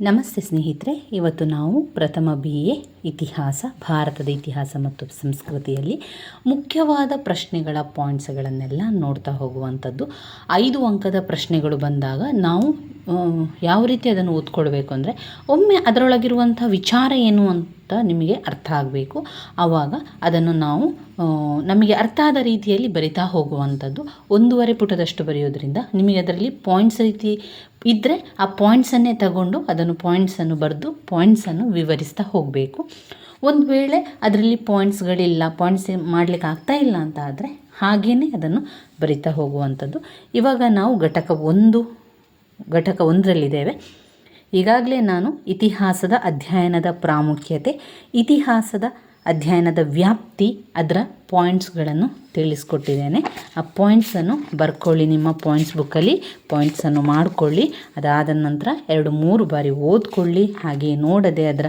ನಮಸ್ತೆ ಸ್ನೇಹಿತರೆ, ಇವತ್ತು ನಾವು ಪ್ರಥಮ ಬಿ ಎ ಇತಿಹಾಸ, ಭಾರತದ ಇತಿಹಾಸ ಮತ್ತು ಸಂಸ್ಕೃತಿಯಲ್ಲಿ ಮುಖ್ಯವಾದ ಪ್ರಶ್ನೆಗಳ ಪಾಯಿಂಟ್ಸ್ಗಳನ್ನೆಲ್ಲ ನೋಡ್ತಾ ಹೋಗುವಂಥದ್ದು. ಐದು ಅಂಕದ ಪ್ರಶ್ನೆಗಳು ಬಂದಾಗ ನಾವು ಯಾವ ರೀತಿ ಅದನ್ನು ಓದ್ಕೊಳ್ಬೇಕು ಅಂದರೆ, ಒಮ್ಮೆ ಅದರೊಳಗಿರುವಂಥ ವಿಚಾರ ಏನು ಅಂತ ನಿಮಗೆ ಅರ್ಥ ಆಗಬೇಕು. ಆವಾಗ ಅದನ್ನು ನಾವು ನಮಗೆ ಅರ್ಥ ಆದ ರೀತಿಯಲ್ಲಿ ಬರಿತಾ ಹೋಗುವಂಥದ್ದು. ಒಂದೂವರೆ ಪುಟದಷ್ಟು ಬರೆಯೋದ್ರಿಂದ ನಿಮಗೆ ಅದರಲ್ಲಿ ಪಾಯಿಂಟ್ಸ್ ರೀತಿ ಇದ್ದರೆ ಆ ಪಾಯಿಂಟ್ಸನ್ನೇ ತಗೊಂಡು ಅದನ್ನು ಪಾಯಿಂಟ್ಸನ್ನು ಬರೆದು ಪಾಯಿಂಟ್ಸನ್ನು ವಿವರಿಸ್ತಾ ಹೋಗಬೇಕು. ಒಂದು ವೇಳೆ ಅದರಲ್ಲಿ ಪಾಯಿಂಟ್ಸ್ಗಳಿಲ್ಲ ಪಾಯಿಂಟ್ಸ್ ಮಾಡಲಿಕ್ಕೆ ಆಗ್ತಾ ಇಲ್ಲ ಅಂತ ಆದರೆ ಹಾಗೆಯೇ ಅದನ್ನು ಬರಿತಾ ಹೋಗುವಂಥದ್ದು. ಇವಾಗ ನಾವು ಘಟಕ ಒಂದು, ಘಟಕ ಒಂದರಲ್ಲಿದ್ದೇವೆ. ಈಗಾಗಲೇ ನಾನು ಇತಿಹಾಸದ ಅಧ್ಯಯನದ ಪ್ರಾಮುಖ್ಯತೆ, ಇತಿಹಾಸದ ಅಧ್ಯಯನದ ವ್ಯಾಪ್ತಿ, ಅದರ ಪಾಯಿಂಟ್ಸ್ಗಳನ್ನು ತಿಳಿಸ್ಕೊಟ್ಟಿದ್ದೇನೆ. ಆ ಪಾಯಿಂಟ್ಸನ್ನು ಬರ್ಕೊಳ್ಳಿ ನಿಮ್ಮ ಪಾಯಿಂಟ್ಸ್ ಬುಕ್ಕಲ್ಲಿ, ಪಾಯಿಂಟ್ಸನ್ನು ಮಾಡಿಕೊಳ್ಳಿ. ಅದಾದ ನಂತರ ಎರಡು ಮೂರು ಬಾರಿ ಓದ್ಕೊಳ್ಳಿ ಹಾಗೆ ನೋಡದೆ ಅದರ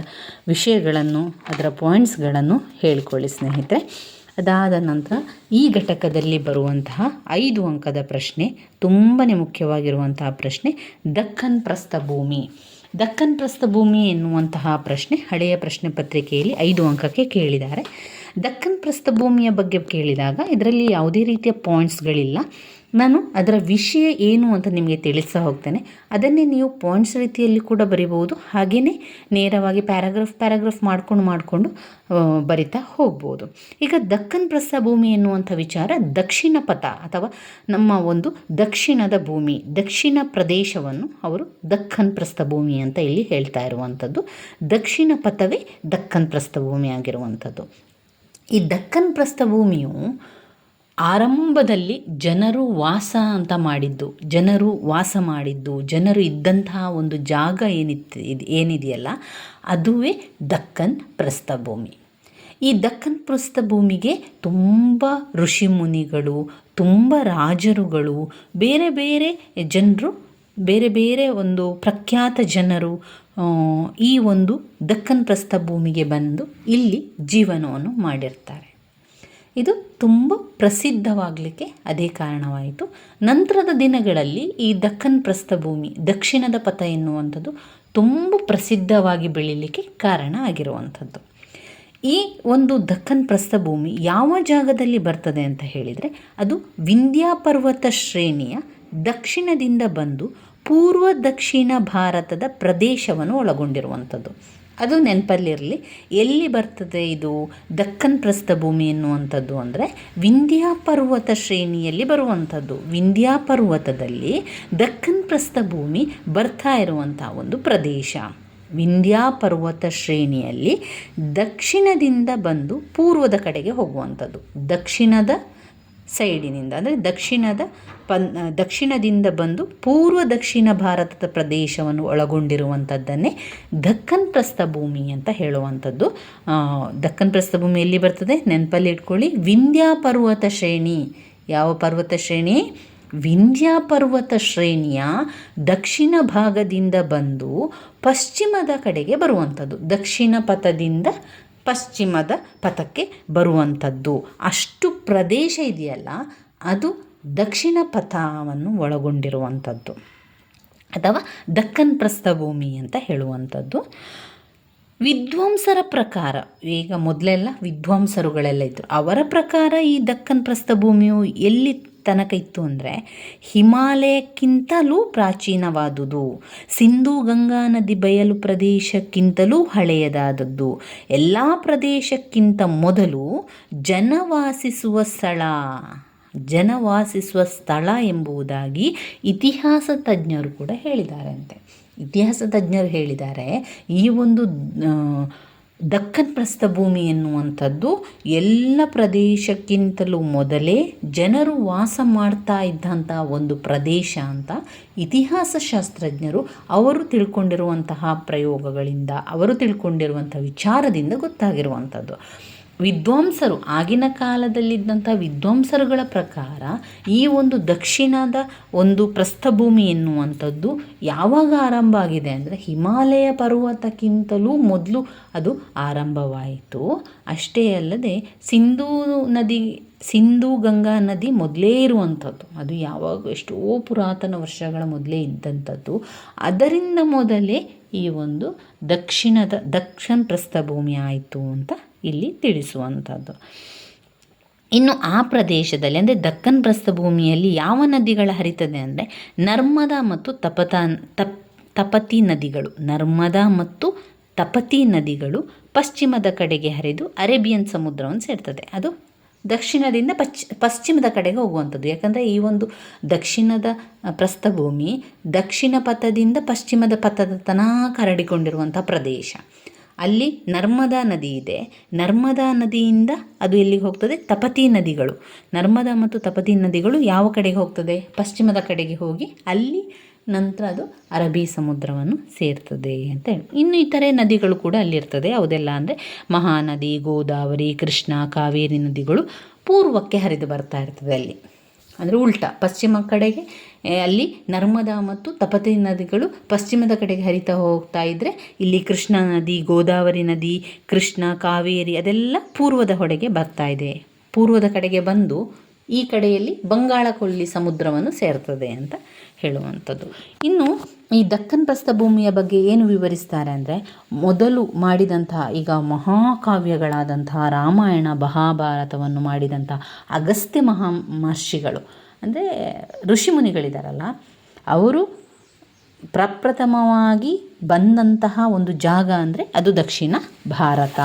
ವಿಷಯಗಳನ್ನು, ಅದರ ಪಾಯಿಂಟ್ಸ್ಗಳನ್ನು ಹೇಳ್ಕೊಳ್ಳಿ ಸ್ನೇಹಿತರೆ. ಅದಾದ ನಂತರ ಈ ಘಟಕದಲ್ಲಿ ಬರುವಂತಹ ಐದು ಅಂಕದ ಪ್ರಶ್ನೆ ತುಂಬಾ ಮುಖ್ಯವಾಗಿರುವಂತಹ ಪ್ರಶ್ನೆ, ದಕ್ಕನ್ ಪ್ರಸ್ಥಭೂಮಿ. ದಕ್ಕನ್ ಪ್ರಸ್ಥಭೂಮಿ ಎನ್ನುವಂತಹ ಪ್ರಶ್ನೆ, ಹಳೆಯ ಪ್ರಶ್ನೆ ಪತ್ರಿಕೆಯಲ್ಲಿ ಐದು ಅಂಕಕ್ಕೆ ಕೇಳಿದ್ದಾರೆ. ದಕ್ಕನ್ ಪ್ರಸ್ಥಭೂಮಿಯ ಬಗ್ಗೆ ಕೇಳಿದಾಗ ಇದರಲ್ಲಿ ಯಾವುದೇ ರೀತಿಯ ಪಾಯಿಂಟ್ಸ್ಗಳಿಲ್ಲ ನಾನು ಅದರ ವಿಷಯ ಏನು ಅಂತ ನಿಮಗೆ ತಿಳಿಸ್ತಾ ಹೋಗ್ತೇನೆ. ಅದನ್ನೇ ನೀವು ಪಾಯಿಂಟ್ಸ್ ರೀತಿಯಲ್ಲಿ ಕೂಡ ಬರಿಬೋದು ಹಾಗೆಯೇ ನೇರವಾಗಿ ಪ್ಯಾರಾಗ್ರಾಫ್ ಪ್ಯಾರಾಗ್ರಾಫ್ ಮಾಡ್ಕೊಂಡು, ಮಾಡಿಕೊಂಡು ಬರಿತಾ ಹೋಗ್ಬೋದು. ಈಗ ದಕ್ಕನ್ ಪ್ರಸ್ಥಭೂಮಿ ಎನ್ನುವಂಥ ವಿಚಾರ ದಕ್ಷಿಣ ಪಥ ಅಥವಾ ನಮ್ಮ ಒಂದು ದಕ್ಷಿಣದ ಭೂಮಿ, ದಕ್ಷಿಣ ಪ್ರದೇಶವನ್ನು ಅವರು ದಕ್ಕನ್ ಪ್ರಸ್ಥಭೂಮಿ ಅಂತ ಇಲ್ಲಿ ಹೇಳ್ತಾ ಇರುವಂಥದ್ದು. ದಕ್ಷಿಣ ಪಥವೇ ದಕ್ಕನ್ ಪ್ರಸ್ಥಭೂಮಿ ಆಗಿರುವಂಥದ್ದು. ಈ ದಕ್ಕನ್ ಪ್ರಸ್ಥಭೂಮಿಯು ಆರಂಭದಲ್ಲಿ ಜನರು ವಾಸ ಅಂತ ಮಾಡಿದ್ದು, ಜನರು ವಾಸ ಮಾಡಿದ್ದು, ಜನರು ಇದ್ದಂತಹ ಒಂದು ಜಾಗ ಏನಿತ್ತು ಏನಿದೆಯಲ್ಲ, ಅದುವೇ ದಕ್ಕನ್ ಪ್ರಸ್ಥಭೂಮಿ. ಈ ದಕ್ಕನ್ ಪ್ರಸ್ಥಭೂಮಿಗೆ ತುಂಬ ಋಷಿಮುನಿಗಳು ತುಂಬ ರಾಜರುಗಳು, ಬೇರೆ ಬೇರೆ ಜನರು, ಬೇರೆ ಬೇರೆ ಒಂದು ಪ್ರಖ್ಯಾತ ಜನರು ಈ ಒಂದು ದಕ್ಕನ್ ಪ್ರಸ್ಥಭೂಮಿಗೆ ಬಂದು ಇಲ್ಲಿ ಜೀವನವನ್ನು ಮಾಡಿರ್ತಾರೆ. ಇದು ತುಂಬ ಪ್ರಸಿದ್ಧವಾಗಲಿಕ್ಕೆ ಅದೇ ಕಾರಣವಾಯಿತು. ನಂತರದ ದಿನಗಳಲ್ಲಿ ಈ ದಕ್ಕನ್ ಪ್ರಸ್ಥಭೂಮಿ, ದಕ್ಷಿಣದ ಪಥ ಎನ್ನುವಂಥದ್ದು ತುಂಬ ಪ್ರಸಿದ್ಧವಾಗಿ ಬೆಳೀಲಿಕ್ಕೆ ಕಾರಣ ಆಗಿರುವಂಥದ್ದು. ಈ ಒಂದು ದಕ್ಕನ್ ಪ್ರಸ್ಥಭೂಮಿ ಯಾವ ಜಾಗದಲ್ಲಿ ಬರ್ತದೆ ಅಂತ ಹೇಳಿದರೆ, ಅದು ವಿಂಧ್ಯ ಪರ್ವತ ಶ್ರೇಣಿಯ ದಕ್ಷಿಣದಿಂದ ಬಂದು ಪೂರ್ವ ದಕ್ಷಿಣ ಭಾರತದ ಪ್ರದೇಶವನ್ನು ಒಳಗೊಂಡಿರುವಂಥದ್ದು. ಅದು ನೆನಪಲ್ಲಿರಲಿ. ಎಲ್ಲಿ ಬರ್ತದೆ ಇದು? ದಕ್ಕನ್ ಪ್ರಸ್ಥಭೂಮಿ ಎನ್ನುವಂಥದ್ದು ಅಂದರೆ ವಿಂಧ್ಯ ಪರ್ವತ ಶ್ರೇಣಿಯಲ್ಲಿ ಬರುವಂಥದ್ದು. ವಿಂಧ್ಯ ಪರ್ವತದಲ್ಲಿ ದಕ್ಕನ್ ಪ್ರಸ್ಥಭೂಮಿ ಬರ್ತಾ ಇರುವಂಥ ಒಂದು ಪ್ರದೇಶ. ವಿಂಧ್ಯ ಪರ್ವತ ಶ್ರೇಣಿಯಲ್ಲಿ ದಕ್ಷಿಣದಿಂದ ಬಂದು ಪೂರ್ವದ ಕಡೆಗೆ ಹೋಗುವಂಥದ್ದು. ದಕ್ಷಿಣದ ಸೈಡಿನಿಂದ, ಅಂದರೆ ದಕ್ಷಿಣದ ಪನ್ ದಕ್ಷಿಣದಿಂದ ಬಂದು ಪೂರ್ವ ದಕ್ಷಿಣ ಭಾರತದ ಪ್ರದೇಶವನ್ನು ಒಳಗೊಂಡಿರುವಂಥದ್ದನ್ನೇ ದಕ್ಕನ್ ಪ್ರಸ್ಥಭೂಮಿ ಅಂತ ಹೇಳುವಂಥದ್ದು. ದಕ್ಕನ್ ಪ್ರಸ್ಥಭೂಮಿ ಎಲ್ಲಿ ಬರ್ತದೆ? ನೆನಪಲ್ಲಿ ಇಟ್ಕೊಳ್ಳಿ. ವಿಂಧ್ಯ ಪರ್ವತ ಶ್ರೇಣಿ. ಯಾವ ಪರ್ವತ ಶ್ರೇಣಿ? ವಿಂಧ್ಯಾ ಪರ್ವತ ಶ್ರೇಣಿಯ ದಕ್ಷಿಣ ಭಾಗದಿಂದ ಬಂದು ಪಶ್ಚಿಮದ ಕಡೆಗೆ ಬರುವಂಥದ್ದು. ದಕ್ಷಿಣ ಪಥದಿಂದ ಪಶ್ಚಿಮದ ಪಥಕ್ಕೆ ಬರುವಂಥದ್ದು. ಅಷ್ಟು ಪ್ರದೇಶ ಇದೆಯಲ್ಲ, ಅದು ದಕ್ಷಿಣ ಪಥವನ್ನು ಒಳಗೊಂಡಿರುವಂಥದ್ದು. ಅಥವಾ ದಕ್ಕನ್ ಪ್ರಸ್ಥಭೂಮಿ ಅಂತ ಹೇಳುವಂಥದ್ದು. ವಿದ್ವಾಂಸರ ಪ್ರಕಾರ, ಈಗ ಮೊದಲೆಲ್ಲ ವಿದ್ವಾಂಸರುಗಳೆಲ್ಲ ಇದ್ದರು ಅವರ ಪ್ರಕಾರ ಈ ದಕ್ಕನ್ ಪ್ರಸ್ಥಭೂಮಿಯು ಎಲ್ಲಿ ತನಕ ಇತ್ತು ಅಂದರೆ ಹಿಮಾಲಯಕ್ಕಿಂತಲೂ ಪ್ರಾಚೀನವಾದುದು. ಸಿಂಧೂ ಗಂಗಾ ನದಿ ಬಯಲು ಪ್ರದೇಶಕ್ಕಿಂತಲೂ ಹಳೆಯದಾದದ್ದು. ಎಲ್ಲ ಪ್ರದೇಶಕ್ಕಿಂತ ಮೊದಲು ಜನವಾಸಿಸುವ ಸ್ಥಳ ಜನವಾಸಿಸುವ ಸ್ಥಳ ಎಂಬುದಾಗಿ ಇತಿಹಾಸ ತಜ್ಞರು ಕೂಡ ಹೇಳಿದಾರಂತೆ. ಇತಿಹಾಸ ತಜ್ಞರು ಹೇಳಿದ್ದಾರೆ, ಈ ಒಂದು ದಕ್ಕನ್ ಪ್ರಸ್ಥಭೂಮಿ ಎನ್ನುವಂಥದ್ದು ಎಲ್ಲ ಪ್ರದೇಶಕ್ಕಿಂತಲೂ ಮೊದಲೇ ಜನರು ವಾಸ ಮಾಡ್ತಾ ಇದ್ದಂಥ ಒಂದು ಪ್ರದೇಶ ಅಂತ ಇತಿಹಾಸ ಶಾಸ್ತ್ರಜ್ಞರು ಅವರು ತಿಳ್ಕೊಂಡಿರುವಂತಹ ಪ್ರಯೋಗಗಳಿಂದ, ಅವರು ತಿಳ್ಕೊಂಡಿರುವಂಥ ವಿಚಾರದಿಂದ ಗೊತ್ತಾಗಿರುವಂಥದ್ದು. ವಿದ್ವಾಂಸರು ಆಗಿನ ಕಾಲದಲ್ಲಿದ್ದಂಥ ವಿದ್ವಾಂಸರುಗಳ ಪ್ರಕಾರ ಈ ಒಂದು ದಕ್ಷಿಣದ ಒಂದು ಪ್ರಸ್ಥಭೂಮಿ ಎನ್ನುವಂಥದ್ದು ಯಾವಾಗ ಆರಂಭ ಆಗಿದೆ ಅಂದರೆ ಹಿಮಾಲಯ ಪರ್ವತಕ್ಕಿಂತಲೂ ಮೊದಲು ಅದು ಆರಂಭವಾಯಿತು. ಅಷ್ಟೇ ಅಲ್ಲದೆ ಸಿಂಧೂ ನದಿ, ಸಿಂಧೂ ಗಂಗಾ ನದಿ ಮೊದಲೇ ಇರುವಂಥದ್ದು. ಅದು ಯಾವಾಗ ಎಷ್ಟೋ ಪುರಾತನ ವರ್ಷಗಳ ಮೊದಲೇ ಇದ್ದಂಥದ್ದು. ಅದರಿಂದ ಮೊದಲೇ ಈ ಒಂದು ದಕ್ಷಿಣದ, ದಕ್ಷಿಣ ಪ್ರಸ್ಥಭೂಮಿ ಆಯಿತು ಅಂತ ಇಲ್ಲಿ ತಿಳಿಸುವಂಥದ್ದು. ಇನ್ನು ಆ ಪ್ರದೇಶದಲ್ಲಿ ಅಂದರೆ ದಕ್ಕನ್ ಪ್ರಸ್ಥಭೂಮಿಯಲ್ಲಿ ಯಾವ ನದಿಗಳ ಹರಿತದೆ ಅಂದರೆ ನರ್ಮದಾ ಮತ್ತು ತಪತಾ, ತಪ್, ತಪತಿ ನದಿಗಳು, ನರ್ಮದಾ ಮತ್ತು ತಪತಿ ನದಿಗಳು ಪಶ್ಚಿಮದ ಕಡೆಗೆ ಹರಿದು ಅರೇಬಿಯನ್ ಸಮುದ್ರವನ್ನು ಸೇರ್ತದೆ. ಅದು ದಕ್ಷಿಣದಿಂದ ಪಶ್ಚಿ ಪಶ್ಚಿಮದ ಕಡೆಗೆ ಹೋಗುವಂಥದ್ದು. ಯಾಕಂದರೆ ಈ ಒಂದು ದಕ್ಷಿಣದ ಪ್ರಸ್ಥಭೂಮಿ ದಕ್ಷಿಣ ಪಥದಿಂದ ಪಶ್ಚಿಮದ ಪಥದ ತನಕ ಹರಡಿಕೊಂಡಿರುವಂಥ ಪ್ರದೇಶ. ಅಲ್ಲಿ ನರ್ಮದಾ ನದಿ ಇದೆ. ನರ್ಮದಾ ನದಿಯಿಂದ ಅದು ಎಲ್ಲಿಗೆ ಹೋಗ್ತದೆ? ತಪತಿ ನದಿಗಳು. ನರ್ಮದಾ ಮತ್ತು ತಪತಿ ನದಿಗಳು ಯಾವ ಕಡೆಗೆ ಹೋಗ್ತದೆ? ಪಶ್ಚಿಮದ ಕಡೆಗೆ ಹೋಗಿ ಅಲ್ಲಿ ನಂತರ ಅದು ಅರಬ್ಬಿ ಸಮುದ್ರವನ್ನು ಸೇರ್ತದೆ ಅಂತ ಹೇಳಿ. ಇನ್ನು ಇತರೆ ನದಿಗಳು ಕೂಡ ಅಲ್ಲಿರ್ತದೆ. ಯಾವುದೆಲ್ಲ ಅಂದರೆ ಮಹಾನದಿ, ಗೋದಾವರಿ, ಕೃಷ್ಣ, ಕಾವೇರಿ ನದಿಗಳು ಪೂರ್ವಕ್ಕೆ ಹರಿದು ಬರ್ತಾ ಇರ್ತದೆ ಅಲ್ಲಿ. ಅಂದರೆ ಉಲ್ಟಾ ಪಶ್ಚಿಮ ಕಡೆಗೆ ಅಲ್ಲಿ ನರ್ಮದಾ ಮತ್ತು ತಪತಿ ನದಿಗಳು ಪಶ್ಚಿಮದ ಕಡೆಗೆ ಹರಿತಾ ಹೋಗ್ತಾ ಇದ್ದರೆ ಇಲ್ಲಿ ಕೃಷ್ಣ ನದಿ, ಗೋದಾವರಿ ನದಿ, ಕೃಷ್ಣ, ಕಾವೇರಿ ಅದೆಲ್ಲ ಪೂರ್ವದ ಹೊಡೆಗೆ ಬರ್ತಾ ಇದೆ. ಪೂರ್ವದ ಕಡೆಗೆ ಬಂದು ಈ ಕಡೆಯಲ್ಲಿ ಬಂಗಾಳ ಕೊಲ್ಲಿ ಸಮುದ್ರವನ್ನು ಸೇರ್ತದೆ ಅಂತ ಹೇಳುವಂಥದ್ದು. ಇನ್ನು ಈ ದಕ್ಕನ್ ಪ್ರಸ್ಥಭೂಮಿಯ ಬಗ್ಗೆ ಏನು ವಿವರಿಸ್ತಾರೆ ಅಂದರೆ, ಮೊದಲು ಮಾಡಿದಂತಹ ಈಗ ಮಹಾಕಾವ್ಯಗಳಾದಂತಹ ರಾಮಾಯಣ, ಮಹಾಭಾರತವನ್ನು ಮಾಡಿದಂಥ ಅಗಸ್ತ್ಯ ಮಹಾ ಮಹರ್ಷಿಗಳು ಅಂದರೆ ಋಷಿಮುನಿಗಳಿದಾರಲ್ಲ ಅವರು ಪ್ರಪ್ರಥಮವಾಗಿ ಬಂದಂತಹ ಒಂದು ಜಾಗ ಅಂದರೆ ಅದು ದಕ್ಷಿಣ ಭಾರತ.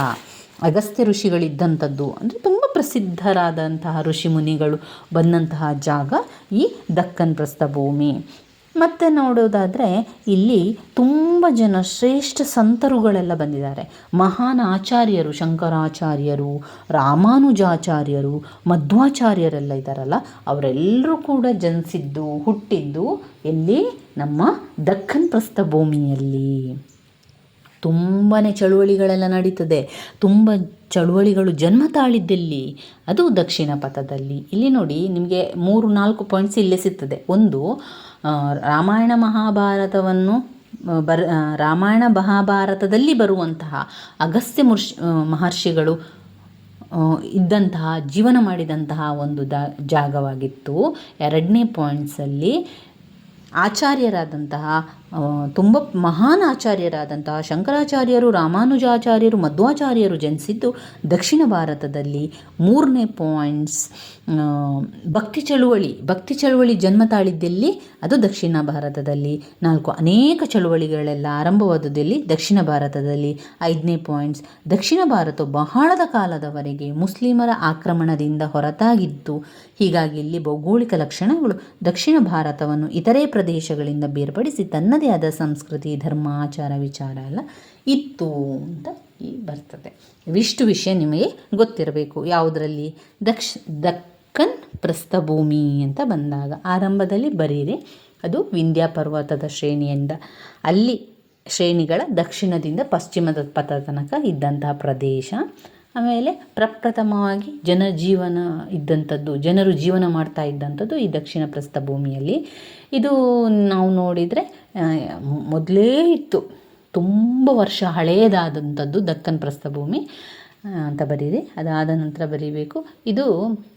ಅಗಸ್ತ್ಯ ಋಷಿಗಳಿದ್ದಂಥದ್ದು ಅಂದರೆ ತುಂಬ ಪ್ರಸಿದ್ಧರಾದಂತಹ ಋಷಿಮುನಿಗಳು ಬಂದಂತಹ ಜಾಗ ಈ ದಕ್ಕನ್ ಪ್ರಸ್ಥಭೂಮಿ. ಮತ್ತು ನೋಡೋದಾದರೆ ಇಲ್ಲಿ ತುಂಬ ಜನ ಶ್ರೇಷ್ಠ ಸಂತರುಗಳೆಲ್ಲ ಬಂದಿದ್ದಾರೆ. ಮಹಾನ್ ಆಚಾರ್ಯರು, ಶಂಕರಾಚಾರ್ಯರು, ರಾಮಾನುಜಾಚಾರ್ಯರು, ಮಧ್ವಾಚಾರ್ಯರೆಲ್ಲ ಇದ್ದಾರಲ್ಲ, ಅವರೆಲ್ಲರೂ ಕೂಡ ಜನಿಸಿದ್ದು, ಹುಟ್ಟಿದ್ದು ಎಲ್ಲಿ? ನಮ್ಮ ದಕ್ಕನ್ ಪ್ರಸ್ಥಭೂಮಿಯಲ್ಲಿ ತುಂಬಾ ಚಳುವಳಿಗಳೆಲ್ಲ ನಡೀತದೆ. ತುಂಬ ಚಳುವಳಿಗಳು ಜನ್ಮ ತಾಳಿದ್ದಲ್ಲಿ, ಅದು ದಕ್ಷಿಣ ಪಥದಲ್ಲಿ. ಇಲ್ಲಿ ನೋಡಿ, ನಿಮಗೆ ಮೂರು ನಾಲ್ಕು ಪಾಯಿಂಟ್ಸ್ ಇಲ್ಲೇ ಸಿಗ್ತದೆ. ಒಂದು ರಾಮಾಯಣ ಮಹಾಭಾರತವನ್ನು ಬರ ರಾಮಾಯಣ ಮಹಾಭಾರತದಲ್ಲಿ ಬರುವಂತಹ ಅಗಸ್ತ್ಯ ಮುರ್ಷ್ ಮಹರ್ಷಿಗಳು ಇದ್ದಂತಹ, ಜೀವನ ಮಾಡಿದಂತಹ ಒಂದು ದ, ಜಾಗವಾಗಿತ್ತು. ಎರಡನೇ ಪಾಯಿಂಟ್ಸಲ್ಲಿ ಆಚಾರ್ಯರಾದಂತಹ ತುಂಬ ಮಹಾನ್ ಆಚಾರ್ಯರಾದಂತಹ ಶಂಕರಾಚಾರ್ಯರು, ರಾಮಾನುಜಾಚಾರ್ಯರು, ಮಧ್ವಾಚಾರ್ಯರು ಜನಿಸಿದ್ದು ದಕ್ಷಿಣ ಭಾರತದಲ್ಲಿ. ಮೂರನೇ ಪಾಯಿಂಟ್ಸ್ ಭಕ್ತಿ ಚಳುವಳಿ. ಭಕ್ತಿ ಚಳುವಳಿ ಜನ್ಮ ತಾಳಿದ್ದಲ್ಲಿ ಅದು ದಕ್ಷಿಣ ಭಾರತದಲ್ಲಿ. ನಾಲ್ಕು ಅನೇಕ ಚಳುವಳಿಗಳೆಲ್ಲ ಆರಂಭವಾದದಲ್ಲಿ ದಕ್ಷಿಣ ಭಾರತದಲ್ಲಿ. ಐದನೇ ಪಾಯಿಂಟ್ಸ್ ದಕ್ಷಿಣ ಭಾರತ ಬಹಳದ ಕಾಲದವರೆಗೆ ಮುಸ್ಲಿಮರ ಆಕ್ರಮಣದಿಂದ ಹೊರತಾಗಿದ್ದು ಹೀಗಾಗಿ ಇಲ್ಲಿ ಭೌಗೋಳಿಕ ಲಕ್ಷಣಗಳು ದಕ್ಷಿಣ ಭಾರತವನ್ನು ಇತರೆ ಪ್ರದೇಶಗಳಿಂದ ಬೇರ್ಪಡಿಸಿ ತನ್ನದೇ ಆದ ಸಂಸ್ಕೃತಿ, ಧರ್ಮ, ಆಚಾರ, ವಿಚಾರ ಎಲ್ಲ ಇತ್ತು ಅಂತ ಈ ಬರ್ತದೆ. ಇವಿಷ್ಟು ವಿಷಯ ನಿಮಗೆ ಗೊತ್ತಿರಬೇಕು. ಯಾವುದರಲ್ಲಿ? ದಕ್ಷ, ದಕ್ಕನ್ ಪ್ರಸ್ಥಭೂಮಿ ಅಂತ ಬಂದಾಗ ಆರಂಭದಲ್ಲಿ ಬರೀರಿ. ಅದು ವಿಂಧ್ಯ ಪರ್ವತದ ಶ್ರೇಣಿಯಿಂದ ಅಲ್ಲಿ ಶ್ರೇಣಿಗಳ ದಕ್ಷಿಣದಿಂದ ಪಶ್ಚಿಮದ ಪಥ ತನಕ ಇದ್ದಂತಹ ಪ್ರದೇಶ. ಆಮೇಲೆ ಪ್ರಪ್ರಥಮವಾಗಿ ಜನಜೀವನ ಇದ್ದಂಥದ್ದು, ಜನರು ಜೀವನ ಮಾಡ್ತಾ ಇದ್ದಂಥದ್ದು ಈ ದಕ್ಷಿಣ ಪ್ರಸ್ಥಭೂಮಿಯಲ್ಲಿ. ಇದು ನಾವು ನೋಡಿದರೆ ಮೊದಲೇ ಇತ್ತು. ತುಂಬ ವರ್ಷ ಹಳೆಯದಾದಂಥದ್ದು ದಕ್ಕನ್ ಪ್ರಸ್ಥಭೂಮಿ ಅಂತ ಬರೀರಿ. ಅದಾದ ನಂತರ ಬರೀಬೇಕು. ಇದು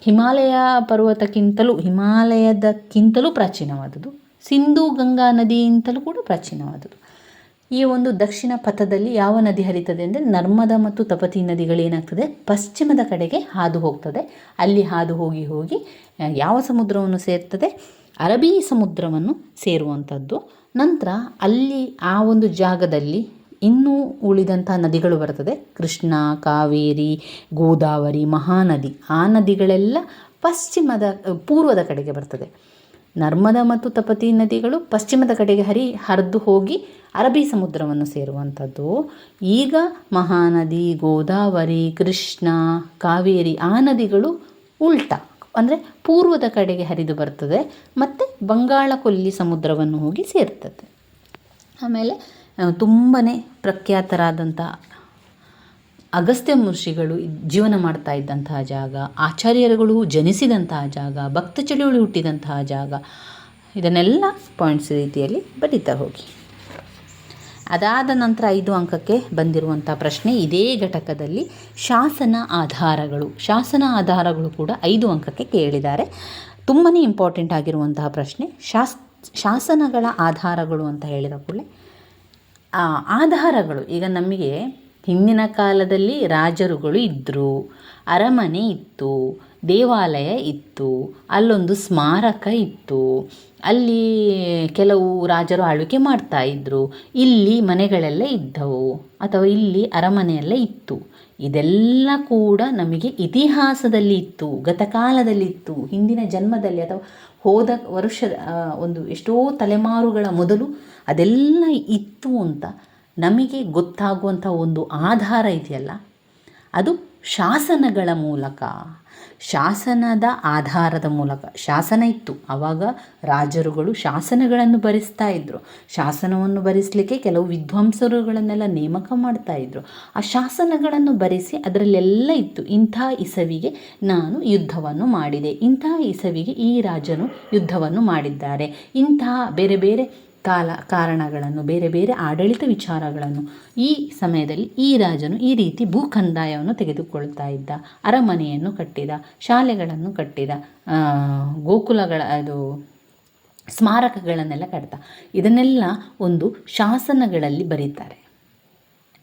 ಹಿಮಾಲಯ ಪರ್ವತಕ್ಕಿಂತಲೂ, ಹಿಮಾಲಯದಕ್ಕಿಂತಲೂ ಪ್ರಾಚೀನವಾದುದು ಸಿಂಧೂ ಗಂಗಾ ನದಿಯಿಂತಲೂ ಕೂಡ ಪ್ರಾಚೀನವಾದುದು ಈ ಒಂದು ದಕ್ಷಿಣ ಪಥದಲ್ಲಿ ಯಾವ ನದಿ ಹರಿತದೆ ಅಂದರೆ, ನರ್ಮದಾ ಮತ್ತು ತಪತಿ ನದಿಗಳೇನಾಗ್ತದೆ ಪಶ್ಚಿಮದ ಕಡೆಗೆ ಹಾದು ಹೋಗ್ತದೆ. ಅಲ್ಲಿ ಹಾದು ಹೋಗಿ ಹೋಗಿ ಯಾವ ಸಮುದ್ರವನ್ನು ಸೇರ್ತದೆ? ಅರಬ್ಬಿ ಸಮುದ್ರವನ್ನು ಸೇರುವಂಥದ್ದು. ನಂತರ ಅಲ್ಲಿ ಆ ಒಂದು ಜಾಗದಲ್ಲಿ ಇನ್ನೂ ಉಳಿದಂಥ ನದಿಗಳು ಬರ್ತದೆ. ಕೃಷ್ಣ, ಕಾವೇರಿ, ಗೋದಾವರಿ, ಮಹಾನದಿ. ಆ ನದಿಗಳೆಲ್ಲ ಪಶ್ಚಿಮದ, ಪೂರ್ವದ ಕಡೆಗೆ ಬರ್ತದೆ. ನರ್ಮದಾ ಮತ್ತು ತಪತಿ ನದಿಗಳು ಪಶ್ಚಿಮದ ಕಡೆಗೆ ಹರಿ, ಹರಿದು ಹೋಗಿ ಅರಬ್ಬಿ ಸಮುದ್ರವನ್ನು ಸೇರುವಂಥದ್ದು. ಈಗ ಮಹಾನದಿ, ಗೋದಾವರಿ, ಕೃಷ್ಣ, ಕಾವೇರಿ ಆ ನದಿಗಳು ಉಲ್ಟಾ. ಅಂದರೆ ಪೂರ್ವದ ಕಡೆಗೆ ಹರಿದು ಬರ್ತದೆ, ಮತ್ತು ಬಂಗಾಳ ಕೊಲ್ಲಿ ಸಮುದ್ರವನ್ನು ಹೋಗಿ ಸೇರ್ತದೆ. ಆಮೇಲೆ ತುಂಬಾ ಪ್ರಖ್ಯಾತರಾದಂಥ ಅಗಸ್ತ್ಯ ಮಹರ್ಷಿಗಳು ಜೀವನ ಮಾಡ್ತಾ ಇದ್ದಂತಹ ಜಾಗ, ಆಚಾರ್ಯರುಗಳು ಜನಿಸಿದಂತಹ ಜಾಗ, ಭಕ್ತ ಚಳುವಳಿ ಹುಟ್ಟಿದಂತಹ ಜಾಗ, ಇದನ್ನೆಲ್ಲ ಪಾಯಿಂಟ್ಸ್ ರೀತಿಯಲ್ಲಿ ಬರೀತಾ ಹೋಗಿ. ಅದಾದ ನಂತರ ಐದು ಅಂಕಕ್ಕೆ ಬಂದಿರುವಂಥ ಪ್ರಶ್ನೆ, ಇದೇ ಘಟಕದಲ್ಲಿ ಶಾಸನ ಆಧಾರಗಳು. ಶಾಸನ ಆಧಾರಗಳು ಕೂಡ ಐದು ಅಂಕಕ್ಕೆ ಕೇಳಿದ್ದಾರೆ. ತುಂಬಾ ಇಂಪಾರ್ಟೆಂಟ್ ಆಗಿರುವಂತಹ ಪ್ರಶ್ನೆ, ಶಾಸ್, ಶಾಸನಗಳ ಆಧಾರಗಳು ಅಂತ ಹೇಳಿದ ಕೂಡಲೇ ಆಧಾರಗಳು. ಈಗ ನಮಗೆ ಹಿಂದಿನ ಕಾಲದಲ್ಲಿ ರಾಜರುಗಳು ಇದ್ದರು ಅರಮನೆ ಇತ್ತು, ದೇವಾಲಯ ಇತ್ತು, ಅಲ್ಲೊಂದು ಸ್ಮಾರಕ ಇತ್ತು. ಅಲ್ಲಿ ಕೆಲವು ರಾಜರು ಆಳ್ವಿಕೆ ಮಾಡ್ತಾ ಇದ್ದರು ಇಲ್ಲಿ ಮನೆಗಳೆಲ್ಲ ಇದ್ದವು, ಅಥವಾ ಇಲ್ಲಿ ಅರಮನೆಯೆಲ್ಲ ಇತ್ತು. ಇದೆಲ್ಲ ಕೂಡ ನಮಗೆ ಇತಿಹಾಸದಲ್ಲಿ ಇತ್ತು, ಗತಕಾಲದಲ್ಲಿ ಇತ್ತು. ಹಿಂದಿನ ಜನ್ಮದಲ್ಲಿ ಅಥವಾ ಹೋದ ವರ್ಷದ ಒಂದು ಎಷ್ಟೋ ತಲೆಮಾರುಗಳ ಮೊದಲು ಅದೆಲ್ಲ ಇತ್ತು ಅಂತ ನಮಗೆ ಗೊತ್ತಾಗುವಂಥ ಒಂದು ಆಧಾರ ಇದೆಯಲ್ಲ? ಅದು ಶಾಸನಗಳ ಮೂಲಕ, ಶಾಸನದ ಆಧಾರದ ಮೂಲಕ, ಶಾಸನ ಇತ್ತು. ಆವಾಗ ರಾಜರುಗಳು ಶಾಸನಗಳನ್ನು ಭರಿಸ್ತಾ ಇದ್ದರು ಶಾಸನವನ್ನು ಭರಿಸಲಿಕ್ಕೆ ಕೆಲವು ವಿದ್ವಾಂಸರುಗಳನ್ನೆಲ್ಲ ನೇಮಕ ಮಾಡ್ತಾ ಇದ್ದರು ಆ ಶಾಸನಗಳನ್ನು ಭರಿಸಿ ಅದರಲ್ಲೆಲ್ಲ ಇತ್ತು. ಇಂಥ ಇಸವಿಗೆ ನಾನು ಯುದ್ಧವನ್ನು ಮಾಡಿದೆ. ಇಂಥ ಇಸವಿಗೆ ಈ ರಾಜನು ಯುದ್ಧವನ್ನು ಮಾಡಿದ್ದಾರೆ. ಇಂತಹ ಬೇರೆ ಬೇರೆ ಕಾಲ ಕಾರಣಗಳನ್ನು, ಬೇರೆ ಬೇರೆ ಆಡಳಿತ ವಿಚಾರಗಳನ್ನು ಈ ಸಮಯದಲ್ಲಿ ಈ ರಾಜನು ಈ ರೀತಿ ಭೂ ಕಂದಾಯವನ್ನು ತೆಗೆದುಕೊಳ್ತಾ ಇದ್ದ, ಅರಮನೆಯನ್ನು ಕಟ್ಟಿದ, ಶಾಲೆಗಳನ್ನು ಕಟ್ಟಿದ ಗೋಕುಲಗಳ, ಅದು ಸ್ಮಾರಕಗಳನ್ನೆಲ್ಲ ಕಟ್ತ ಇದನ್ನೆಲ್ಲ ಒಂದು ಶಾಸನಗಳಲ್ಲಿ ಬರೀತಾರೆ.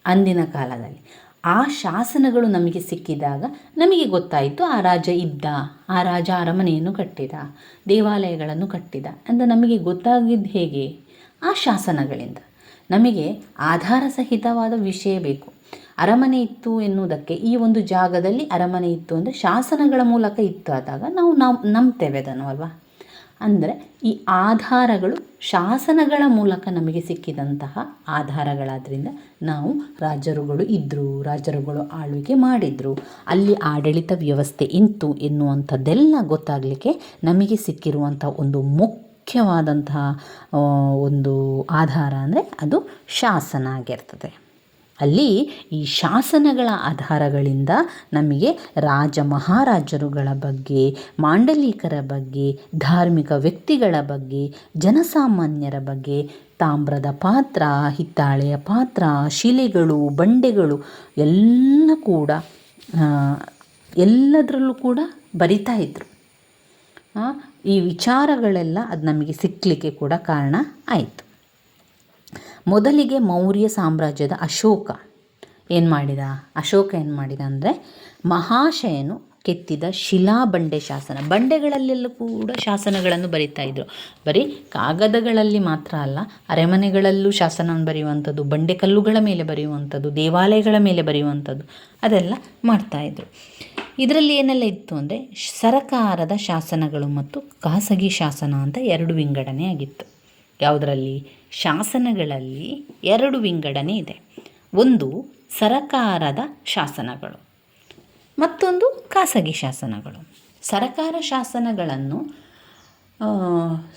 ಅಂದಿನ ಕಾಲದಲ್ಲಿ. ಆ ಶಾಸನಗಳು ನಮಗೆ ಸಿಕ್ಕಿದಾಗ ನಮಗೆ ಗೊತ್ತಾಯಿತು ಆ ರಾಜ ಇದ್ದ, ಆ ರಾಜ ಅರಮನೆಯನ್ನು ಕಟ್ಟಿದ, ದೇವಾಲಯಗಳನ್ನು ಕಟ್ಟಿದ ಅಂತ ನಮಗೆ ಗೊತ್ತಾಗಿದ್ದು ಹೇಗೆ? ಆ ಶಾಸನಗಳಿಂದ. ನಮಗೆ ಆಧಾರ ಸಹಿತವಾದ ವಿಷಯ ಬೇಕು. ಅರಮನೆ ಇತ್ತು ಎನ್ನುವುದಕ್ಕೆ ಈ ಒಂದು ಜಾಗದಲ್ಲಿ ಅರಮನೆ ಇತ್ತು ಅಂದರೆ ಶಾಸನಗಳ ಮೂಲಕ ಇತ್ತು ಆದಾಗ ನಾವು ನಾವು ನಂಬ್ತೇವೆ ಅದನ್ನು, ಅಲ್ವಾ? ಅಂದರೆ ಈ ಆಧಾರಗಳು ಶಾಸನಗಳ ಮೂಲಕ ನಮಗೆ ಸಿಕ್ಕಿದಂತಹ ಆಧಾರಗಳಾದ್ರಿಂದ ನಾವು ರಾಜರುಗಳು ಇದ್ದರು ರಾಜರುಗಳು ಆಳ್ವಿಕೆ ಮಾಡಿದರು, ಅಲ್ಲಿ ಆಡಳಿತ ವ್ಯವಸ್ಥೆ ಇತ್ತು ಎನ್ನುವಂಥದ್ದೆಲ್ಲ ಗೊತ್ತಾಗಲಿಕ್ಕೆ ನಮಗೆ ಸಿಕ್ಕಿರುವಂಥ ಒಂದು ಮುಖ್ಯವಾದಂತಹ ಒಂದು ಆಧಾರ ಅಂದರೆ ಅದು ಶಾಸನ ಆಗಿರ್ತದೆ. ಅಲ್ಲಿ ಈ ಶಾಸನಗಳ ಆಧಾರಗಳಿಂದ ನಮಗೆ ರಾಜ ಮಹಾರಾಜರುಗಳ ಬಗ್ಗೆ, ಮಾಂಡಲೀಕರ ಬಗ್ಗೆ, ಧಾರ್ಮಿಕ ವ್ಯಕ್ತಿಗಳ ಬಗ್ಗೆ, ಜನಸಾಮಾನ್ಯರ ಬಗ್ಗೆ, ತಾಮ್ರದ ಪಾತ್ರ, ಹಿತ್ತಾಳೆಯ ಪಾತ್ರ, ಶಿಲೆಗಳು, ಬಂಡೆಗಳು ಎಲ್ಲ ಕೂಡ ಎಲ್ಲದರಲ್ಲೂ ಕೂಡ ಬರಿತಾ ಇದ್ದರು ಈ ವಿಚಾರಗಳೆಲ್ಲ ಅದು ನಮಗೆ ಸಿಕ್ಕಲಿಕ್ಕೆ ಕೂಡ ಕಾರಣ ಆಯಿತು. ಮೊದಲಿಗೆ ಮೌರ್ಯ ಸಾಮ್ರಾಜ್ಯದ ಅಶೋಕ ಏನು ಮಾಡಿದ? ಅಶೋಕ ಏನು ಮಾಡಿದ ಅಂದರೆ ಮಹಾಶಯನು ಕೆತ್ತಿದ ಶಿಲಾ ಬಂಡೆ ಶಾಸನ. ಬಂಡೆಗಳಲ್ಲೆಲ್ಲ ಕೂಡ ಶಾಸನಗಳನ್ನು ಬರಿತಾ ಇದ್ದರು ಬರೀ ಕಾಗದಗಳಲ್ಲಿ ಮಾತ್ರ ಅಲ್ಲ, ಅರಮನೆಗಳಲ್ಲೂ ಶಾಸನವನ್ನು ಬರೆಯುವಂಥದ್ದು, ಬಂಡೆ ಕಲ್ಲುಗಳ ಮೇಲೆ ಬರೆಯುವಂಥದ್ದು, ದೇವಾಲಯಗಳ ಮೇಲೆ ಬರೆಯುವಂಥದ್ದು ಅದೆಲ್ಲ ಮಾಡ್ತಾಯಿದ್ರು ಇದರಲ್ಲಿ ಏನೆಲ್ಲ ಇತ್ತು ಅಂದರೆ ಸರಕಾರದ ಶಾಸನಗಳು ಮತ್ತು ಖಾಸಗಿ ಶಾಸನ ಅಂತ ಎರಡು ವಿಂಗಡಣೆ ಆಗಿತ್ತು. ಯಾವುದರಲ್ಲಿ? ಶಾಸನಗಳಲ್ಲಿ ಎರಡು ವಿಂಗಡಣೆ ಇದೆ. ಒಂದು ಸರಕಾರದ ಶಾಸನಗಳು, ಮತ್ತೊಂದು ಖಾಸಗಿ ಶಾಸನಗಳು. ಸರಕಾರ ಶಾಸನಗಳನ್ನು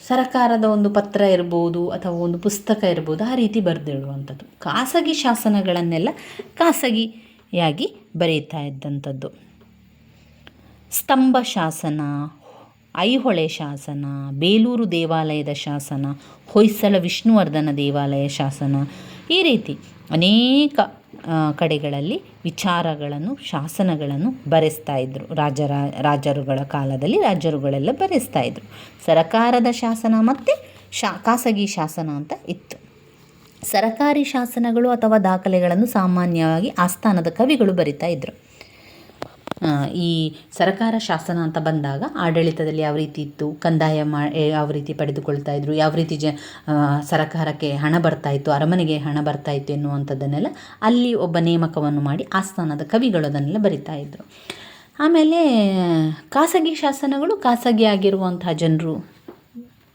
ಸರಕಾರದ ಒಂದು ಪತ್ರ ಇರ್ಬೋದು ಅಥವಾ ಒಂದು ಪುಸ್ತಕ ಇರ್ಬೋದು ಆ ರೀತಿ ಬರೆದಿಡುವಂಥದ್ದು ಖಾಸಗಿ ಶಾಸನಗಳನ್ನೆಲ್ಲ ಖಾಸಗಿಯಾಗಿ ಬರೀತಾ ಇದ್ದಂಥದ್ದು. ಸ್ತಂಭ ಶಾಸನ ಐಹೊಳೆ ಶಾಸನ, ಬೇಲೂರು ದೇವಾಲಯದ ಶಾಸನ, ಹೊಯ್ಸಳ ವಿಷ್ಣುವರ್ಧನ ದೇವಾಲಯ ಶಾಸನ, ಈ ರೀತಿ ಅನೇಕ ಕಡೆಗಳಲ್ಲಿ ವಿಚಾರಗಳನ್ನು, ಶಾಸನಗಳನ್ನು ಬರೆಸ್ತಾ ಇದ್ದರು ರಾಜರ ರಾಜರುಗಳ ಕಾಲದಲ್ಲಿ ರಾಜರುಗಳೆಲ್ಲ ಬರೆಸ್ತಾ ಇದ್ದರು ಸರಕಾರದ ಶಾಸನ ಮತ್ತು ಶಾ, ಖಾಸಗಿ ಶಾಸನ ಅಂತ ಇತ್ತು. ಸರಕಾರಿ ಶಾಸನಗಳು ಅಥವಾ ದಾಖಲೆಗಳನ್ನು ಸಾಮಾನ್ಯವಾಗಿ ಆಸ್ಥಾನದ ಕವಿಗಳು ಬರಿತಾ ಇದ್ದರು ಈ ಸರಕಾರ ಶಾಸನ ಅಂತ ಬಂದಾಗ ಆಡಳಿತದಲ್ಲಿ ಯಾವ ರೀತಿ ಇತ್ತು, ಕಂದಾಯ ಮಾ ಯಾವ ರೀತಿ ಪಡೆದುಕೊಳ್ತಾ ಇದ್ರು, ಯಾವ ರೀತಿ ಜ ಸರಕಾರಕ್ಕೆ ಹಣ ಬರ್ತಾ ಇತ್ತು, ಅರಮನೆಗೆ ಹಣ ಬರ್ತಾ ಇತ್ತು ಎನ್ನುವಂಥದ್ದನ್ನೆಲ್ಲ ಅಲ್ಲಿ ಒಬ್ಬ ನೇಮಕವನ್ನು ಮಾಡಿ ಆಸ್ಥಾನದ ಕವಿಗಳು ಅದನ್ನೆಲ್ಲ ಬರಿತಾ ಇದ್ದರು ಆಮೇಲೆ ಖಾಸಗಿ ಶಾಸನಗಳು ಖಾಸಗಿ ಆಗಿರುವಂತಹ ಜನರು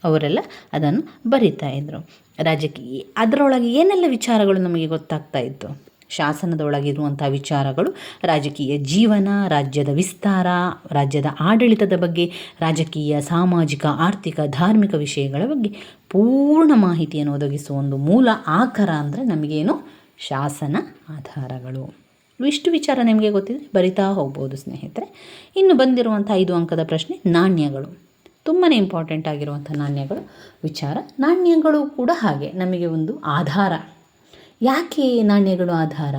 ಅವರೆಲ್ಲ ಅದನ್ನು ಬರಿತಾ ಇದ್ದರು ರಾಜಕೀಯ, ಅದರೊಳಗೆ ಏನೆಲ್ಲ ವಿಚಾರಗಳು ನಮಗೆ ಗೊತ್ತಾಗ್ತಾ ಇತ್ತು? ಶಾಸನದೊಳಗಿರುವಂಥ ವಿಚಾರಗಳು. ರಾಜಕೀಯ ಜೀವನ, ರಾಜ್ಯದ ವಿಸ್ತಾರ, ರಾಜ್ಯದ ಆಡಳಿತದ ಬಗ್ಗೆ, ರಾಜಕೀಯ, ಸಾಮಾಜಿಕ, ಆರ್ಥಿಕ, ಧಾರ್ಮಿಕ ವಿಷಯಗಳ ಬಗ್ಗೆ ಪೂರ್ಣ ಮಾಹಿತಿಯನ್ನು ಒದಗಿಸುವ ಒಂದು ಮೂಲ ಆಕರ ಅಂದರೆ ನಮಗೇನು? ಶಾಸನ ಆಧಾರಗಳು. ಇಷ್ಟು ವಿಚಾರ ನಿಮಗೆ ಗೊತ್ತಿದೆ ಬರಿತಾ ಹೋಗ್ಬೋದು ಸ್ನೇಹಿತರೆ. ಇನ್ನು ಬಂದಿರುವಂಥ ಐದು ಅಂಕದ ಪ್ರಶ್ನೆ, ನಾಣ್ಯಗಳು. ತುಂಬಾ ಇಂಪಾರ್ಟೆಂಟ್ ಆಗಿರುವಂಥ ನಾಣ್ಯಗಳು ವಿಚಾರ. ನಾಣ್ಯಗಳು ಕೂಡ ಹಾಗೆ. ನಮಗೆ ಒಂದು ಆಧಾರ. ಯಾಕೆ ನಾಣ್ಯಗಳು ಆಧಾರ?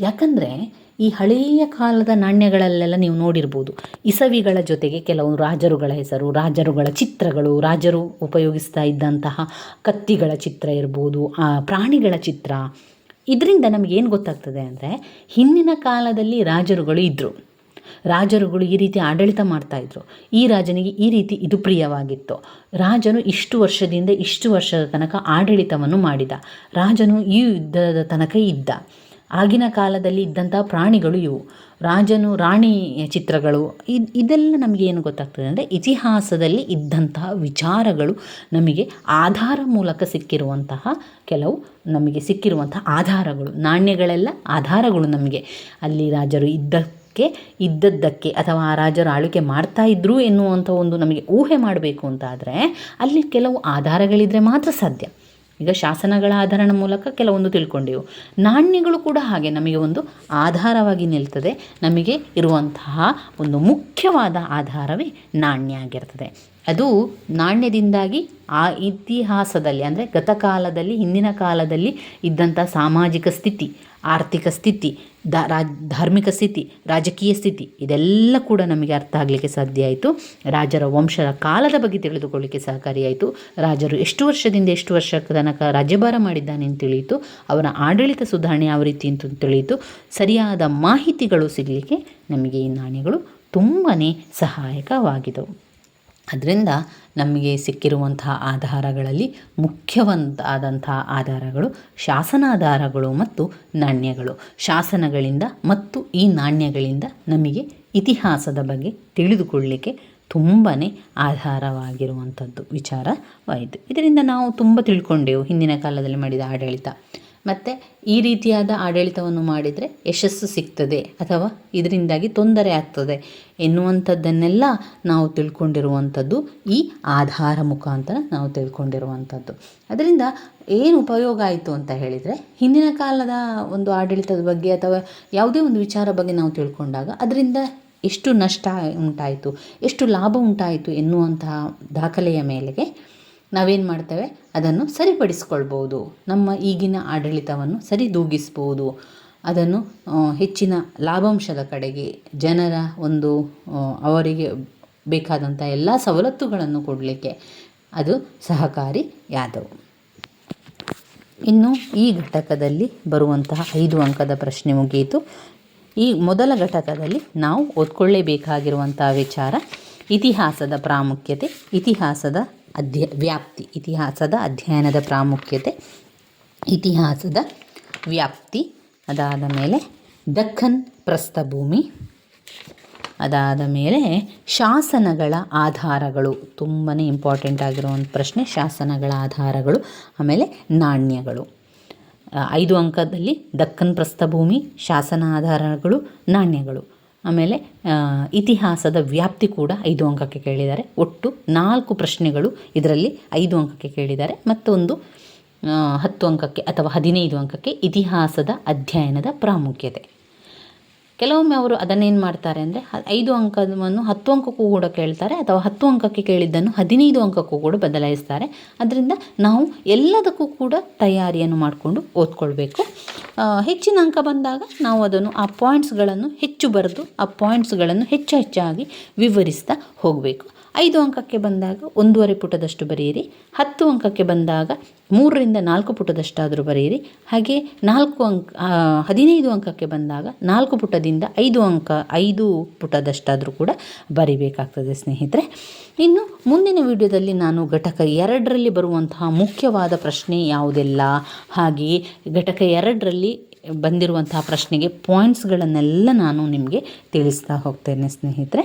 ಯಾಕಂದರೆ ಈ ಹಳೆಯ ಕಾಲದ ನಾಣ್ಯಗಳಲ್ಲೆಲ್ಲ ನೀವು ನೋಡಿರ್ಬೋದು. ಇಸವಿಗಳ ಜೊತೆಗೆ ಕೆಲವು ರಾಜರುಗಳ ಹೆಸರು, ರಾಜರುಗಳ ಚಿತ್ರಗಳು, ರಾಜರು ಉಪಯೋಗಿಸ್ತಾ ಇದ್ದಂತಹ ಕತ್ತಿಗಳ ಚಿತ್ರ ಇರ್ಬೋದು, ಆ ಪ್ರಾಣಿಗಳ ಚಿತ್ರ. ಇದರಿಂದ ನಮಗೇನು ಗೊತ್ತಾಗ್ತದೆ ಅಂದರೆ, ಹಿಂದಿನ ಕಾಲದಲ್ಲಿ ರಾಜರುಗಳು ಇದ್ದರು ರಾಜರುಗಳು ಈ ರೀತಿ ಆಡಳಿತ ಮಾಡ್ತಾಯಿದ್ರು ಈ ರಾಜನಿಗೆ ಈ ರೀತಿ ಇದು ಪ್ರಿಯವಾಗಿತ್ತು. ರಾಜನು ಇಷ್ಟು ವರ್ಷದಿಂದ ಇಷ್ಟು ವರ್ಷದ ತನಕ ಆಡಳಿತವನ್ನು ಮಾಡಿದ. ರಾಜನು ಈ ಯುದ್ಧದ ತನಕ ಇದ್ದ. ಆಗಿನ ಕಾಲದಲ್ಲಿ ಇದ್ದಂಥ ಪ್ರಾಣಿಗಳು ಇವು. ರಾಜನು ರಾಣಿ ಚಿತ್ರಗಳು, ಇದು ಇದೆಲ್ಲ ನಮಗೆ ಏನು ಗೊತ್ತಾಗ್ತದೆ ಅಂದರೆ ಇತಿಹಾಸದಲ್ಲಿ ಇದ್ದಂತಹ ವಿಚಾರಗಳು ನಮಗೆ ಆಧಾರ ಮೂಲಕ ಸಿಕ್ಕಿರುವಂತಹ ಕೆಲವು ನಮಗೆ ಸಿಕ್ಕಿರುವಂತಹ ಆಧಾರಗಳು, ನಾಣ್ಯಗಳೆಲ್ಲ ಆಧಾರಗಳು ನಮಗೆ. ಅಲ್ಲಿ ರಾಜರು ಇದ್ದಕ್ಕೆ ಇದ್ದದ್ದಕ್ಕೆ ಅಥವಾ ಆ ರಾಜರು ಆಳ್ವಿಕೆ ಮಾಡ್ತಾ ಇದ್ರು ಎನ್ನುವಂಥ ಒಂದು ನಮಗೆ ಊಹೆ ಮಾಡಬೇಕು ಅಂತಾದರೆ ಅಲ್ಲಿ ಕೆಲವು ಆಧಾರಗಳಿದ್ರೆ ಮಾತ್ರ ಸಾಧ್ಯ. ಈಗ ಶಾಸನಗಳ ಆಧಾರದ ಮೂಲಕ ಕೆಲವೊಂದು ತಿಳ್ಕೊಂಡೆವು. ನಾಣ್ಯಗಳು ಕೂಡ ಹಾಗೆ ನಮಗೆ ಒಂದು ಆಧಾರವಾಗಿ ನಿಲ್ತದೆ. ನಮಗೆ ಇರುವಂತಹ ಒಂದು ಮುಖ್ಯವಾದ ಆಧಾರವೇ ನಾಣ್ಯ ಆಗಿರ್ತದೆ. ಅದು ನಾಣ್ಯದಿಂದಾಗಿ ಆ ಇತಿಹಾಸದಲ್ಲಿ, ಅಂದರೆ ಗತಕಾಲದಲ್ಲಿ, ಹಿಂದಿನ ಕಾಲದಲ್ಲಿ ಇದ್ದಂಥ ಸಾಮಾಜಿಕ ಸ್ಥಿತಿ, ಆರ್ಥಿಕ ಸ್ಥಿತಿ ಧಾರ್ಮಿಕ ಸ್ಥಿತಿ, ರಾಜಕೀಯ ಸ್ಥಿತಿ, ಇದೆಲ್ಲ ಕೂಡ ನಮಗೆ ಅರ್ಥ ಆಗಲಿಕ್ಕೆ ಸಾಧ್ಯ ಆಯಿತು. ರಾಜರ ವಂಶದ ಕಾಲದ ಬಗ್ಗೆ ತಿಳಿದುಕೊಳ್ಳಿಕ್ಕೆ ಸಹಕಾರಿಯಾಯಿತು ರಾಜರು ಎಷ್ಟು ವರ್ಷದಿಂದ ಎಷ್ಟು ವರ್ಷ ತನಕ ರಾಜ್ಯಭಾರ ಮಾಡಿದ್ದಾನೆ ಅಂತ ತಿಳಿಯಿತು. ಅವರ ಆಡಳಿತ ಸುಧಾರಣೆ ಯಾವ ರೀತಿ ಅಂತ ತಿಳಿಯಿತು. ಸರಿಯಾದ ಮಾಹಿತಿಗಳು ಸಿಗಲಿಕ್ಕೆ ನಮಗೆ ಈ ನಾಣ್ಯಗಳು ತುಂಬಾ ಸಹಾಯಕವಾಗಿದ್ದವು ಅದರಿಂದ ನಮಗೆ ಸಿಕ್ಕಿರುವಂತಹ ಆಧಾರಗಳಲ್ಲಿ ಮುಖ್ಯವಂತಾದಂತಹ ಆಧಾರಗಳು, ಶಾಸನಾಧಾರಗಳು ಮತ್ತು ನಾಣ್ಯಗಳು. ಶಾಸನಗಳಿಂದ ಮತ್ತು ಈ ನಾಣ್ಯಗಳಿಂದ ನಮಗೆ ಇತಿಹಾಸದ ಬಗ್ಗೆ ತಿಳಿದುಕೊಳ್ಳಲಿಕ್ಕೆ ತುಂಬಾ ಆಧಾರವಾಗಿರುವಂಥದ್ದು ವಿಚಾರವಾಯಿತು ಇದರಿಂದ ನಾವು ತುಂಬ ತಿಳ್ಕೊಂಡೆವು ಹಿಂದಿನ ಕಾಲದಲ್ಲಿ ಮಾಡಿದ ಆಡಳಿತ. ಮತ್ತು ಈ ರೀತಿಯಾದ ಆಡಳಿತವನ್ನು ಮಾಡಿದರೆ ಯಶಸ್ಸು ಸಿಗ್ತದೆ ಅಥವಾ ಇದರಿಂದಾಗಿ ತೊಂದರೆ ಆಗ್ತದೆ ಎನ್ನುವಂಥದ್ದನ್ನೆಲ್ಲ ನಾವು ತಿಳ್ಕೊಂಡಿರುವಂಥದ್ದು ಈ ಆಧಾರ ಮುಖಾಂತರ ನಾವು ತಿಳ್ಕೊಂಡಿರುವಂಥದ್ದು. ಅದರಿಂದ ಏನು ಉಪಯೋಗ ಆಯಿತು ಅಂತ ಹೇಳಿದರೆ ಹಿಂದಿನ ಕಾಲದ ಒಂದು ಆಡಳಿತದ ಬಗ್ಗೆ ಅಥವಾ ಯಾವುದೇ ಒಂದು ವಿಚಾರ ಬಗ್ಗೆ ನಾವು ತಿಳ್ಕೊಂಡಾಗ ಅದರಿಂದ ಎಷ್ಟು ನಷ್ಟ ಉಂಟಾಯಿತು, ಎಷ್ಟು ಲಾಭ ಉಂಟಾಯಿತು ಎನ್ನುವಂತಹ ದಾಖಲೆಯ ಮೇಲೆಗೆ ನಾವೇನು ಮಾಡ್ತೇವೆ? ಅದನ್ನು ಸರಿಪಡಿಸ್ಕೊಳ್ಬೋದು. ನಮ್ಮ ಈಗಿನ ಆಡಳಿತವನ್ನು ಸರಿದೂಗಿಸ್ಬೋದು. ಅದನ್ನು ಹೆಚ್ಚಿನ ಲಾಭಾಂಶದ ಕಡೆಗೆ ಜನರ ಒಂದು ಅವರಿಗೆ ಬೇಕಾದಂಥ ಎಲ್ಲ ಸವಲತ್ತುಗಳನ್ನು ಕೊಡಲಿಕ್ಕೆ ಅದು ಸಹಕಾರಿಯಾದವು ಇನ್ನು ಈ ಘಟಕದಲ್ಲಿ ಬರುವಂತಹ ಐದು ಅಂಕದ ಪ್ರಶ್ನೆ ಮುಗಿಯಿತು. ಈ ಮೊದಲ ಘಟಕದಲ್ಲಿ ನಾವು ಓದ್ಕೊಳ್ಳೇಬೇಕಾಗಿರುವಂಥ ವಿಚಾರ ಇತಿಹಾಸದ ಪ್ರಾಮುಖ್ಯತೆ, ಇತಿಹಾಸದ ಅಧ್ಯ, ವ್ಯಾಪ್ತಿ, ಇತಿಹಾಸದ ಅಧ್ಯಯನದ ಪ್ರಾಮುಖ್ಯತೆ, ಇತಿಹಾಸದ ವ್ಯಾಪ್ತಿ, ಅದಾದ ಮೇಲೆ ದಖನ್ ಪ್ರಸ್ಥಭೂಮಿ, ಅದಾದ ಮೇಲೆ ಶಾಸನಗಳ ಆಧಾರಗಳು ತುಂಬಾ ಇಂಪಾರ್ಟೆಂಟ್ ಆಗಿರುವಂಥ ಪ್ರಶ್ನೆ, ಶಾಸನಗಳ ಆಧಾರಗಳು, ಆಮೇಲೆ ನಾಣ್ಯಗಳು. ಐದು ಅಂಕದಲ್ಲಿ ದಕ್ಕನ್ ಪ್ರಸ್ಥಭೂಮಿ, ಶಾಸನ ಆಧಾರಗಳು, ನಾಣ್ಯಗಳು. ಆಮೇಲೆ ಇತಿಹಾಸದ ವ್ಯಾಪ್ತಿ ಕೂಡ ಐದು ಅಂಕಕ್ಕೆ ಕೇಳಿದ್ದಾರೆ. ಒಟ್ಟು ನಾಲ್ಕು ಪ್ರಶ್ನೆಗಳು ಇದರಲ್ಲಿ ಐದು ಅಂಕಕ್ಕೆ ಕೇಳಿದ್ದಾರೆ. ಮತ್ತೊಂದು ಹತ್ತು ಅಂಕಕ್ಕೆ ಅಥವಾ ಹದಿನೈದು ಅಂಕಕ್ಕೆ ಇತಿಹಾಸದ ಅಧ್ಯಯನದ ಪ್ರಾಮುಖ್ಯತೆ. ಕೆಲವೊಮ್ಮೆ ಅವರು ಅದನ್ನೇನು ಮಾಡ್ತಾರೆ ಅಂದರೆ ಐದು ಅಂಕವನ್ನು ಹತ್ತು ಅಂಕಕ್ಕೂ ಕೂಡ ಕೇಳ್ತಾರೆ ಅಥವಾ ಹತ್ತು ಅಂಕಕ್ಕೆ ಕೇಳಿದ್ದನ್ನು ಹದಿನೈದು ಅಂಕಕ್ಕೂ ಕೂಡ ಬದಲಾಯಿಸ್ತಾರೆ. ಅದರಿಂದ ನಾವು ಎಲ್ಲದಕ್ಕೂ ಕೂಡ ತಯಾರಿಯನ್ನು ಮಾಡಿಕೊಂಡು ಓದ್ಕೊಳ್ಬೇಕು. ಹೆಚ್ಚಿನ ಅಂಕ ಬಂದಾಗ ನಾವು ಅದನ್ನು ಆ ಪಾಯಿಂಟ್ಸ್ಗಳನ್ನು ಹೆಚ್ಚು ಬರೆದು ಆ ಪಾಯಿಂಟ್ಸ್ಗಳನ್ನು ಹೆಚ್ಚು ಹೆಚ್ಚಾಗಿ ವಿವರಿಸ್ತಾ ಹೋಗಬೇಕು. ಐದು ಅಂಕಕ್ಕೆ ಬಂದಾಗ ಒಂದೂವರೆ ಪುಟದಷ್ಟು ಬರೆಯಿರಿ, ಹತ್ತು ಅಂಕಕ್ಕೆ ಬಂದಾಗ ಮೂರರಿಂದ ನಾಲ್ಕು ಪುಟದಷ್ಟಾದರೂ ಬರೆಯಿರಿ. ಹಾಗೆ ನಾಲ್ಕು ಅಂಕ ಹದಿನೈದು ಅಂಕಕ್ಕೆ ಬಂದಾಗ ನಾಲ್ಕು ಪುಟದಿಂದ ಐದು ಅಂಕ, ಐದು ಪುಟದಷ್ಟಾದರೂ ಕೂಡ ಬರಿಬೇಕಾಗ್ತದೆ ಸ್ನೇಹಿತರೆ. ಇನ್ನು ಮುಂದಿನ ವಿಡಿಯೋದಲ್ಲಿ ನಾನು ಘಟಕ ಎರಡರಲ್ಲಿ ಬರುವಂತಹ ಮುಖ್ಯವಾದ ಪ್ರಶ್ನೆ ಯಾವುದೆಲ್ಲ? ಹಾಗೆಯೇ ಘಟಕ ಎರಡರಲ್ಲಿ ಬಂದಿರುವಂತಹ ಪ್ರಶ್ನೆಗೆ ಪಾಯಿಂಟ್ಸ್ಗಳನ್ನೆಲ್ಲ ನಾನು ನಿಮಗೆ ತಿಳಿಸ್ತಾ ಹೋಗ್ತೇನೆ ಸ್ನೇಹಿತರೆ.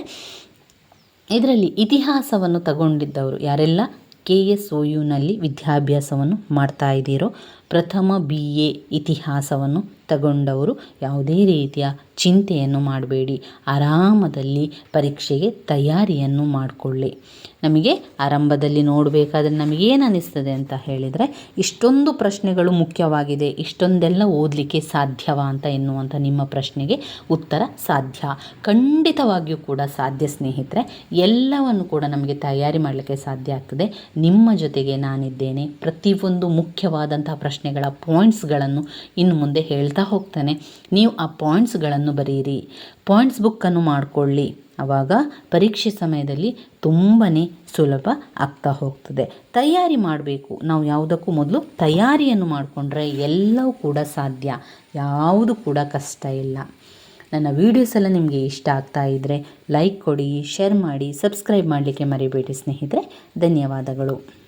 ಇದರಲ್ಲಿ ಇತಿಹಾಸವನ್ನು ತಗೊಂಡಿದ್ದವರು ಯಾರೆಲ್ಲ? ಕೆ ಎಸ್ ಒ ಯುನಲ್ಲಿ ವಿದ್ಯಾಭ್ಯಾಸವನ್ನು ಮಾಡ್ತಾ ಇದ್ದೀರೋ? ಪ್ರಥಮ ಬಿ ಎ ಇತಿಹಾಸವನ್ನು ತಗೊಂಡವರು ಯಾವುದೇ ರೀತಿಯ ಚಿಂತೆಯನ್ನು ಮಾಡಬೇಡಿ. ಆರಾಮದಲ್ಲಿ ಪರೀಕ್ಷೆಗೆ ತಯಾರಿಯನ್ನು ಮಾಡಿಕೊಳ್ಳಿ. ನಮಗೆ ಆರಂಭದಲ್ಲಿ ನೋಡಬೇಕಾದ್ರೆ ನಮಗೇನು ಅನ್ನಿಸ್ತದೆ ಅಂತ ಹೇಳಿದರೆ, ಇಷ್ಟೊಂದು ಪ್ರಶ್ನೆಗಳು ಮುಖ್ಯವಾಗಿದೆ, ಇಷ್ಟೊಂದೆಲ್ಲ ಓದಲಿಕ್ಕೆ ಸಾಧ್ಯವಾ ಅಂತ ಎನ್ನುವಂಥ ನಿಮ್ಮ ಪ್ರಶ್ನೆಗೆ ಉತ್ತರ ಸಾಧ್ಯ. ಖಂಡಿತವಾಗಿಯೂ ಕೂಡ ಸಾಧ್ಯ, ಸ್ನೇಹಿತರೆ. ಎಲ್ಲವನ್ನು ಕೂಡ ನಮಗೆ ತಯಾರಿ ಮಾಡಲಿಕ್ಕೆ ಸಾಧ್ಯ ಆಗ್ತದೆ. ನಿಮ್ಮ ಜೊತೆಗೆ ನಾನಿದ್ದೇನೆ. ಪ್ರತಿಯೊಂದು ಮುಖ್ಯವಾದಂಥ ಪ್ರಶ್ನೆ ಪ್ರಶ್ನೆಗಳ ಪಾಯಿಂಟ್ಸ್ಗಳನ್ನು ಇನ್ನು ಮುಂದೆ ಹೇಳ್ತಾ ಹೋಗ್ತಾನೆ. ನೀವು ಆ ಪಾಯಿಂಟ್ಸ್ಗಳನ್ನು ಬರೆಯಿರಿ. ಪಾಯಿಂಟ್ಸ್ ಬುಕ್ಕನ್ನು ಮಾಡಿಕೊಳ್ಳಿ. ಆವಾಗ ಪರೀಕ್ಷೆ ಸಮಯದಲ್ಲಿ ತುಂಬಾ ಸುಲಭ ಆಗ್ತಾ ಹೋಗ್ತದೆ. ತಯಾರಿ ಮಾಡಬೇಕು. ನಾವು ಯಾವುದಕ್ಕೂ ಮೊದಲು ತಯಾರಿಯನ್ನು ಮಾಡಿಕೊಂಡ್ರೆ ಎಲ್ಲವೂ ಕೂಡ ಸಾಧ್ಯ. ಯಾವುದು ಕೂಡ ಕಷ್ಟ ಇಲ್ಲ. ನನ್ನ ವೀಡಿಯೋಸ್ ಎಲ್ಲ ನಿಮಗೆ ಇಷ್ಟ ಆಗ್ತಾ ಇದ್ದರೆ ಲೈಕ್ ಕೊಡಿ ಶೇರ್ ಮಾಡಿ ಸಬ್ಸ್ಕ್ರೈಬ್ ಮಾಡಲಿಕ್ಕೆ ಮರಿಬೇಡಿ ಸ್ನೇಹಿತರೆ. ಧನ್ಯವಾದಗಳು.